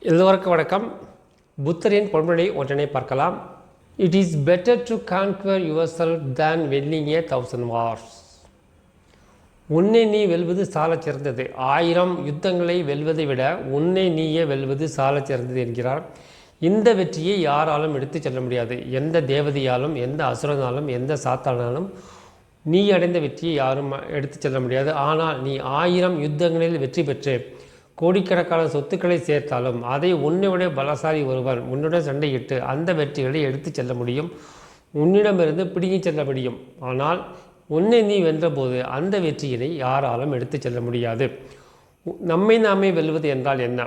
எல்லோருக்கும் வணக்கம். புத்தரின் பொன்மொழி ஒன்றனை பார்க்கலாம். It is better to conquer yourself than willing a thousand wars உன்னை நீ வெல்வது சாலச் சிறந்தது. ஆயிரம் யுத்தங்களை வெல்வதை விட உன்னை நீயே வெல்வது சாலச் சிறந்தது என்கிறார். இந்த வெற்றியை யாராலும் எடுத்துச் செல்ல முடியாது. எந்த தேவதையாலும் எந்த அசுரனாலும் எந்த சாத்தானாலும் நீ அடைந்த வெற்றியை யாரும் எடுத்துச் செல்ல முடியாது. ஆனால் நீ ஆயிரம் யுத்தங்களில் வெற்றி பெற்று கோடிக்கணக்கான சொத்துக்களை சேர்த்தாலும் அதை உன்னை விட பலசாலி ஒருவன் உன்னுடன் சண்டையிட்டு அந்த வெற்றிகளை எடுத்துச் செல்ல முடியும். உன்னிடமிருந்து பிடுங்கிச் செல்ல முடியும். ஆனால் உன்னை நீ வென்றபோது அந்த வெற்றியினை யாராலும் எடுத்துச் செல்ல முடியாது. நம்மை நாமே வெல்வது என்றால் என்ன?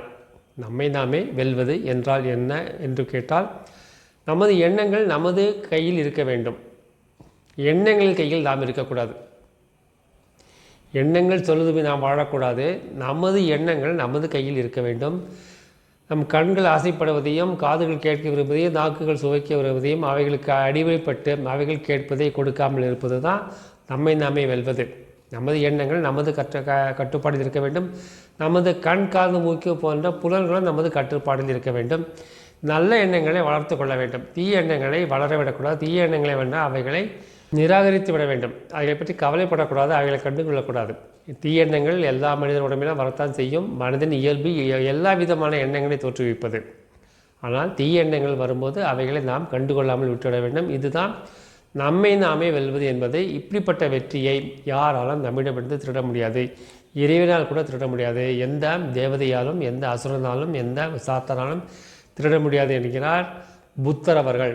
நம்மை நாமே வெல்வது என்றால் என்ன என்று கேட்டால் நமது எண்ணங்கள் நமது கையில் இருக்க வேண்டும். எண்ணங்கள் கையில் நாம் இருக்கக்கூடாது. எண்ணங்கள் சொல்லுது நாம் வாழக்கூடாது. நமது எண்ணங்கள் நமது கையில் இருக்க வேண்டும். நம் கண்கள் ஆசைப்படுவதையும் காதுகள் கேட்க விரும்புவதையும் நாக்குகள் சுவைக்க விரும்புவதையும் அவைகளுக்கு அடிமைப்பட்டு அவைகள் கேட்பதை கொடுக்காமல் இருப்பது தான் நம்மை நாமே வெல்வது. நமது எண்ணங்கள் நமது கற்ற க கட்டுப்பாடில் இருக்க வேண்டும். நமது கண் காது மூக்கு போன்ற புலன்களும் நமது கட்டுப்பாடில் இருக்க வேண்டும். நல்ல எண்ணங்களை வளர்த்து கொள்ள வேண்டும். தீய எண்ணங்களை வளர விடக்கூடாது தீய எண்ணங்களை வேண்டாம் அவைகளை நிராகரித்து விட வேண்டும். அவைகளை பற்றி கவலைப்படக்கூடாது அவைகளை கண்டு கொள்ளக்கூடாது. தீய எண்ணங்கள் எல்லா மனிதன் உடம்பிலும் வரத்தான் செய்யும். மனிதன் இயல்பு எல்லா விதமான எண்ணங்களை தோற்றுவிப்பது. ஆனால் தீய எண்ணங்கள் வரும்போது அவைகளை நாம் கண்டுகொள்ளாமல் விட்டுவிட வேண்டும். இதுதான் நம்மை நாமே வெல்வது என்பது இப்படிப்பட்ட வெற்றியை யாராலும் நம்மிடமிருந்து திருட முடியாது. இறைவனால் கூட திருட முடியாது. எந்த தேவதையாலும் எந்த அசுரனாலும் எந்த சாத்தனாலும் திருட முடியாது என்கிறார் புத்தர் அவர்கள்.